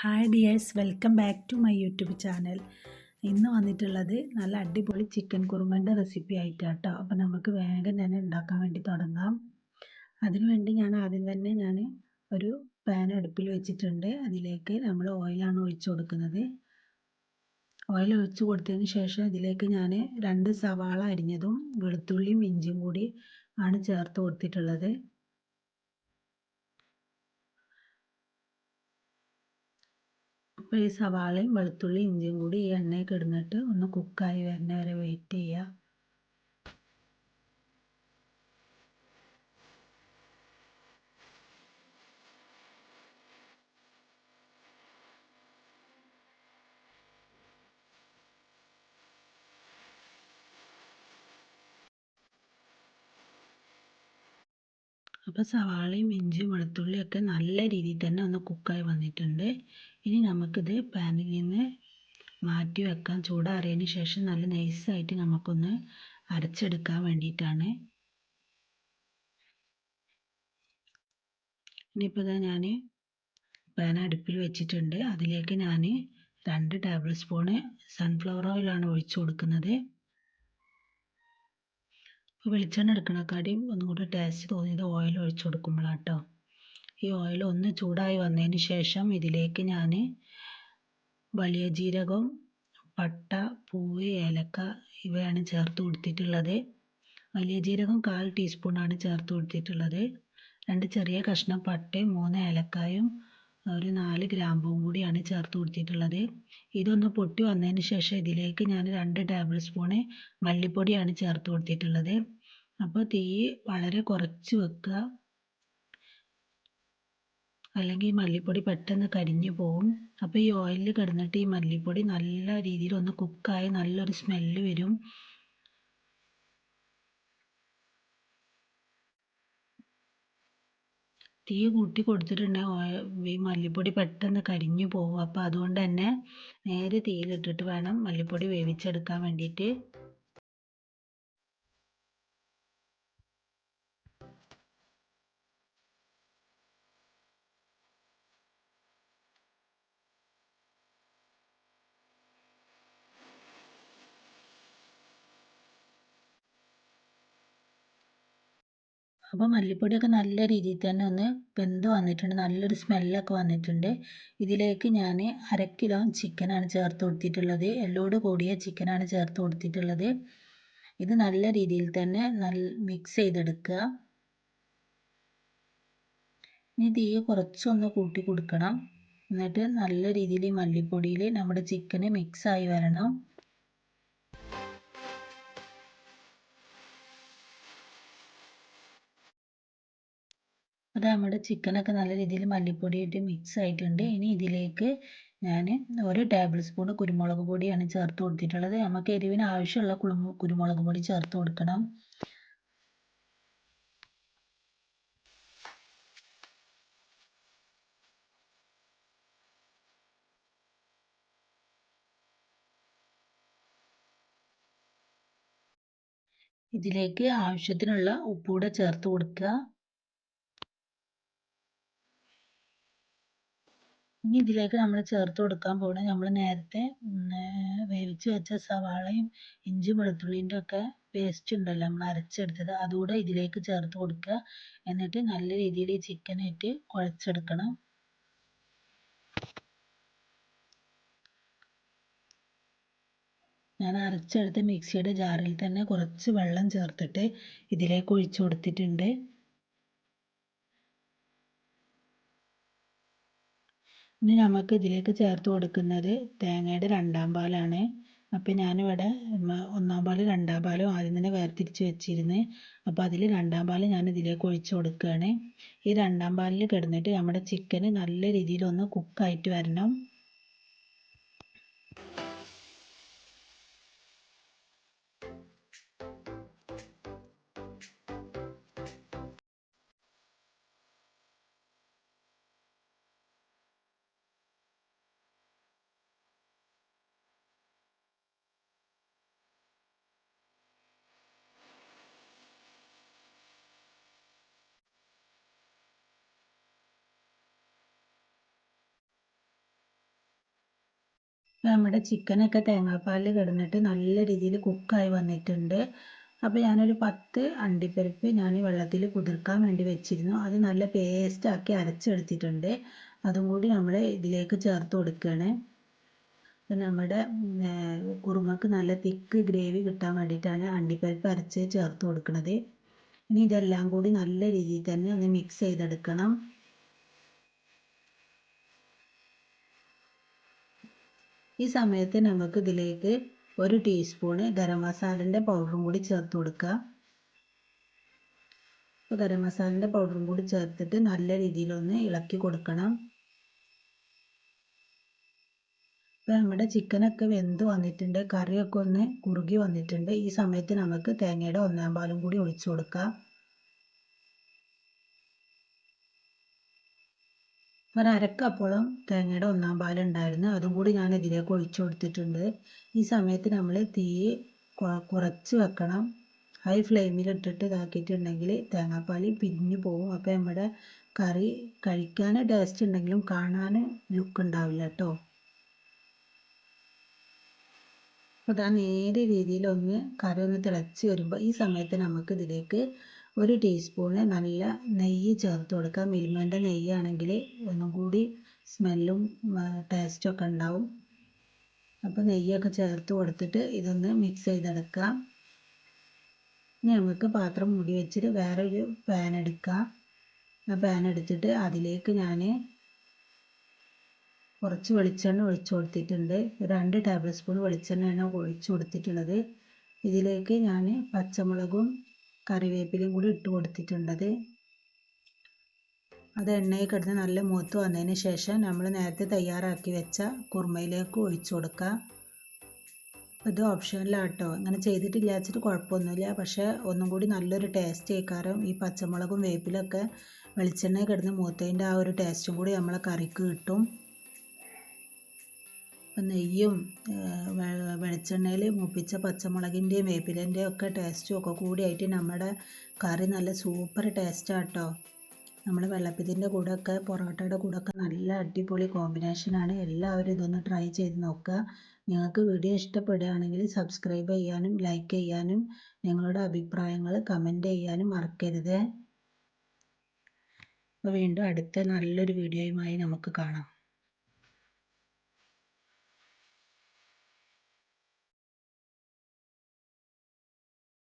Hi dears welcome back to my YouTube channel ഇന്ന് വന്നിട്ടുള്ളത് നല്ല അടിപൊളി ചിക്കൻ കുറുമന്റെ റെസിപ്പി ആയിട്ടാണ് കേട്ടോ അപ്പോൾ നമുക്ക് വേഗം തന്നെ ഉണ്ടാക്കാൻ വേണ്ടി തുടങ്ങാം. അതിനുവേണ്ടി ഞാൻ ആദ്യം തന്നെ ഞാൻ ഒരു പാൻ അടുപ്പിൽ വെച്ചിട്ടുണ്ട്. അതിലേക്ക് നമ്മൾ ഓയിലാണ് ഒഴിച്ചു കൊടുക്കുന്നത്. ഓയിൽ ഒഴിച്ച് കൊടുത്തതിന് ശേഷം ഇതിലേക്ക് ഞാൻ രണ്ട് സവാള അരിഞ്ഞതും വെളുത്തുള്ളിയും ഇഞ്ചിയും കൂടി ആണ് ചേർത്ത് കൊടുത്തിട്ടുള്ളത്. അപ്പോൾ ഈ സവാളയും വെളുത്തുള്ളിയും ഇഞ്ചിയും കൂടി ഈ എണ്ണയിൽ കിടന്നിട്ട് ഒന്ന് കുക്കായി വരുന്നത് വരെ വെയിറ്റ് ചെയ്യുക അപ്പോൾ സവാളയും ഇഞ്ചിയും വെളുത്തുള്ളിയും ഒക്കെ നല്ല രീതിയിൽ തന്നെ ഒന്ന് കുക്കായി വന്നിട്ടുണ്ട്. ഇനി നമുക്കിത് പാനിൽ നിന്ന് മാറ്റി വെക്കാം. ചൂടാറിയതിന് ശേഷം നല്ല നൈസായിട്ട് നമുക്കൊന്ന് അരച്ചെടുക്കാൻ വേണ്ടിയിട്ടാണ്. ഇനിയിപ്പോൾ ഇതാ ഞാൻ പാൻ അടുപ്പിൽ വെച്ചിട്ടുണ്ട്. അതിലേക്ക് ഞാൻ രണ്ട് ടേബിൾ സ്പൂണ് സൺഫ്ലവർ ഓയിലാണ് ഒഴിച്ചു കൊടുക്കുന്നത്. ഇപ്പോൾ വെളിച്ചെണ്ണ എടുക്കണേക്കാട്ടിയും ഒന്നും കൂടി ടേസ്റ്റ് തോന്നിയത് ഓയിൽ ഒഴിച്ച് കൊടുക്കുമ്പോഴാണ് കേട്ടോ ഈ ഓയിൽ ഒന്ന് ചൂടായി വന്നതിന് ശേഷം ഇതിലേക്ക് ഞാൻ വലിയ ജീരകം പട്ട പൂവ് ഏലക്ക ഇവയാണ് ചേർത്ത് കൊടുത്തിട്ടുള്ളത്. വലിയ ജീരകം കാൽ ടീസ്പൂണാണ് ചേർത്ത് കൊടുത്തിട്ടുള്ളത്. രണ്ട് ചെറിയ കഷ്ണം പട്ടയും മൂന്ന് ഏലക്കായും ഒരു നാല് ഗ്രാമ്പും കൂടിയാണ് ചേർത്ത് കൊടുത്തിട്ടുള്ളത്. ഇതൊന്ന് പൊട്ടി വന്നതിന് ശേഷം ഇതിലേക്ക് ഞാൻ രണ്ട് ടേബിൾ സ്പൂണ് മല്ലിപ്പൊടിയാണ് ചേർത്ത് കൊടുത്തിട്ടുള്ളത്. അപ്പോൾ തീ വളരെ കുറച്ച് വെക്കുക. അല്ലെങ്കിൽ മല്ലിപ്പൊടി പെട്ടെന്ന് കരിഞ്ഞു പോകും അപ്പോൾ ഈ ഓയിലിൽ കിടന്നിട്ട് ഈ മല്ലിപ്പൊടി നല്ല രീതിയിൽ ഒന്ന് കുക്കായി നല്ലൊരു സ്മെല്ല് വരും. തീ കൂട്ടി കൊടുത്തിട്ടുണ്ടെങ്കിൽ ഈ മല്ലിപ്പൊടി പെട്ടെന്ന് കരിഞ്ഞു പോകും അപ്പോൾ അതുകൊണ്ട് തന്നെ നേരെ തീയിലിട്ടിട്ട് വേണം മല്ലിപ്പൊടി വേവിച്ചെടുക്കാൻ വേണ്ടിയിട്ട്. അപ്പോൾ മല്ലിപ്പൊടിയൊക്കെ നല്ല രീതിയിൽ തന്നെ ഒന്ന് വെന്ത് വന്നിട്ടുണ്ട്. നല്ലൊരു സ്മെല്ലൊക്കെ വന്നിട്ടുണ്ട്. ഇതിലേക്ക് ഞാൻ അര കിലോ ചിക്കനാണ് ചേർത്ത് കൊടുത്തിട്ടുള്ളത്. എല്ലോട് കൂടിയ ചിക്കനാണ് ചേർത്ത് കൊടുത്തിട്ടുള്ളത്. ഇത് നല്ല രീതിയിൽ തന്നെ നല്ല മിക്സ് ചെയ്തെടുക്കുക. ഇനി തീ കുറച്ചൊന്ന് കൂട്ടി കൊടുക്കണം. എന്നിട്ട് നല്ല രീതിയിൽ മല്ലിപ്പൊടിയിൽ നമ്മുടെ ചിക്കന് മിക്സായി വരണം. അത് നമ്മുടെ ചിക്കനൊക്കെ നല്ല രീതിയിൽ മല്ലിപ്പൊടിയിട്ട് മിക്സ് ആയിട്ടുണ്ട്. ഇനി ഇതിലേക്ക് ഞാൻ ഒരു ടേബിൾ സ്പൂൺ കുരുമുളക് പൊടിയാണ് ചേർത്ത് കൊടുത്തിട്ടുള്ളത്. നമുക്ക് എരിവിന് ആവശ്യമുള്ള കുരുമുളക് പൊടി ചേർത്ത് കൊടുക്കണം. ഇതിലേക്ക് ആവശ്യത്തിനുള്ള ഉപ്പുകൂടെ ചേർത്ത് കൊടുക്കുക. ഇനി ഇതിലേക്ക് നമ്മൾ ചേർത്ത് കൊടുക്കാൻ പോകുന്നത് നമ്മൾ നേരത്തെ വേവിച്ച് വെച്ച സവാളയും ഇഞ്ചി വെളുത്തുള്ളിന്റെ ഒക്കെ പേസ്റ്റ് ഉണ്ടല്ലോ നമ്മൾ അരച്ചെടുത്തത്. അതുകൂടെ ഇതിലേക്ക് ചേർത്ത് കൊടുക്കുക. എന്നിട്ട് നല്ല രീതിയിൽ ഈ ചിക്കനായിട്ട് കുഴച്ചെടുക്കണം. ഞാൻ അരച്ചെടുത്ത മിക്സിയുടെ ജാറിൽ തന്നെ കുറച്ച് വെള്ളം ചേർത്തിട്ട് ഇതിലേക്ക് ഒഴിച്ചു കൊടുത്തിട്ടുണ്ട്. ഇനി നമുക്ക് ഇതിലേക്ക് ചേർത്ത് കൊടുക്കുന്നത് തേങ്ങയുടെ രണ്ടാം പാലാണ്. അപ്പോൾ ഞാനിവിടെ ഒന്നാം പാലും രണ്ടാം പാലും ആദ്യം തന്നെ വേർതിരിച്ച് വെച്ചിരുന്നു അപ്പോൾ അതിൽ രണ്ടാം പാൽ ഞാൻ ഇതിലേക്ക് ഒഴിച്ച് കൊടുക്കുകയാണ് ഈ രണ്ടാം പാലിൽ കിടന്നിട്ട് നമ്മുടെ ചിക്കന് നല്ല രീതിയിൽ ഒന്ന് കുക്കായിട്ട് വരണം. നമ്മുടെ ചിക്കനൊക്കെ തേങ്ങാപ്പാലിൽ കിടന്നിട്ട് നല്ല രീതിയിൽ കുക്കായി വന്നിട്ടുണ്ട്. അപ്പോൾ ഞാനൊരു പത്ത് അണ്ടിപ്പരിപ്പ് ഞാൻ വെള്ളത്തിൽ കുതിർക്കാൻ വേണ്ടി വെച്ചിരുന്നു. അത് നല്ല പേസ്റ്റാക്കി അരച്ചെടുത്തിട്ടുണ്ട്. അതും കൂടി നമ്മൾ ഇതിലേക്ക് ചേർത്ത് കൊടുക്കുകയാണ് നമ്മുടെ കുറുമക്ക് നല്ല തിക്ക് ഗ്രേവി കിട്ടാൻ വേണ്ടിയിട്ടാണ് അണ്ടിപ്പരിപ്പ് അരച്ച് ചേർത്ത് കൊടുക്കുന്നത് ഇനി ഇതെല്ലാം കൂടി നല്ല രീതിയിൽ തന്നെ ഒന്ന് മിക്സ് ചെയ്തെടുക്കണം. ഈ സമയത്ത് നമുക്ക് ഇതിലേക്ക് ഒരു ടീസ്പൂണ് ഗരം മസാലന്റെ പൗഡറും കൂടി ചേർത്ത് കൊടുക്കുക അപ്പോൾ ഗരം മസാലന്റെ പൗഡറും കൂടി ചേർത്തിട്ട് നല്ല രീതിയിലൊന്ന് ഇളക്കി കൊടുക്കണം. അപ്പോൾ നമ്മുടെ ചിക്കനൊക്കെ വെന്ത് വന്നിട്ടുണ്ട് കറിയൊക്കെ ഒന്ന് കുറുകി വന്നിട്ടുണ്ട്. ഈ സമയത്ത് നമുക്ക് തേങ്ങയുടെ ഒന്നാം പാലും കൂടി ഒഴിച്ച് കൊടുക്കാം. ഒരു അരക്കപ്പോളം തേങ്ങയുടെ ഒന്നാം പാലുണ്ടായിരുന്നു. അതും കൂടി ഞാൻ ഇതിലേക്ക് ഒഴിച്ചു കൊടുത്തിട്ടുണ്ട്. ഈ സമയത്ത് നമ്മൾ തീ കുറച്ച് വെക്കണം. ഹൈ ഫ്ലെയിമിൽ ഇട്ടിട്ട് ഇതാക്കിയിട്ടുണ്ടെങ്കിൽ തേങ്ങാപ്പാൽ പിരിഞ്ഞു പോകും. അപ്പോൾ നമ്മുടെ കറി കഴിക്കാൻ ടേസ്റ്റ് ഉണ്ടെങ്കിലും കാണാൻ ലുക്ക് ഉണ്ടാവില്ല കേട്ടോ. അപ്പോൾ ഇതാ നേരെ രീതിയിലൊന്ന് കറി ഒന്ന് തിളച്ച് വരുമ്പോൾ ഈ സമയത്ത് നമുക്ക് ഇതിലേക്ക് ഒരു ടീസ്പൂണ് നല്ല നെയ്യ് ചേർത്ത് കൊടുക്കുക. മിൽമേന്റെ നെയ്യാണെങ്കിൽ ഒന്നും കൂടി സ്മെല്ലും ടേസ്റ്റൊക്കെ ഉണ്ടാവും. അപ്പോൾ നെയ്യൊക്കെ ചേർത്ത് കൊടുത്തിട്ട് ഇതൊന്ന് മിക്സ് ചെയ്തെടുക്കാം ഇനി നമുക്ക് പാത്രം മൂടി വെച്ചിട്ട് വേറെ ഒരു പാൻ എടുക്കാം ആ പാൻ എടുത്തിട്ട് അതിലേക്ക് ഞാൻ കുറച്ച് വെളിച്ചെണ്ണ ഒഴിച്ചു കൊടുത്തിട്ടുണ്ട്. രണ്ട് ടേബിൾ സ്പൂൺ വെളിച്ചെണ്ണയാണ് ഒഴിച്ചു കൊടുത്തിട്ടുള്ളത്. ഇതിലേക്ക് ഞാൻ പച്ചമുളകും കറിവേപ്പിലയും കൂടി ഇട്ട് കൊടുത്തിട്ടുണ്ടത്. അത് എണ്ണയിൽ കിടന്ന് നല്ല മൂത്ത് വന്നതിന് ശേഷം നമ്മൾ നേരത്തെ തയ്യാറാക്കി വെച്ച കുറുമയിലേക്ക് ഒഴിച്ചു കൊടുക്കുക. ഇത് ഓപ്ഷനിലാട്ടോ. അങ്ങനെ ചെയ്തിട്ടില്ല വെച്ചിട്ട് കുഴപ്പമൊന്നുമില്ല. പക്ഷേ ഒന്നും കൂടി നല്ലൊരു ടേസ്റ്റ് ആയിക്കാരം. ഈ പച്ചമുളകും വേപ്പിലൊക്കെ വെളിച്ചെണ്ണയിൽ കിടന്ന് മൂത്തതിന്റെ ആ ഒരു ടേസ്റ്റും കൂടി നമ്മളെ കറിക്ക് കിട്ടും. നെയ്യും വെളിച്ചെണ്ണയിൽ മുപ്പിച്ച പച്ചമുളകിന്റെയും വേപ്പിലന്റെയും ഒക്കെ ടേസ്റ്റും ഒക്കെ കൂടിയായിട്ട് നമ്മുടെ കറി നല്ല സൂപ്പർ ടേസ്റ്റാണ് കേട്ടോ നമ്മൾ വെള്ളപ്പത്തിന്റെ കൂടെ ഒക്കെ പൊറോട്ടയുടെ കൂടെ ഒക്കെ നല്ല അടിപൊളി കോമ്പിനേഷനാണ് എല്ലാവരും ഇതൊന്ന് ട്രൈ ചെയ്ത് നോക്കുക നിങ്ങൾക്ക് വീഡിയോ ഇഷ്ടപ്പെടുകയാണെങ്കിൽ സബ്സ്ക്രൈബ് ചെയ്യാനും ലൈക്ക് ചെയ്യാനും നിങ്ങളുടെ അഭിപ്രായങ്ങൾ കമന്റ് ചെയ്യാനും മറക്കരുത്. അപ്പോൾ വീണ്ടും അടുത്ത നല്ലൊരു വീഡിയോയുമായി നമുക്ക് കാണാം.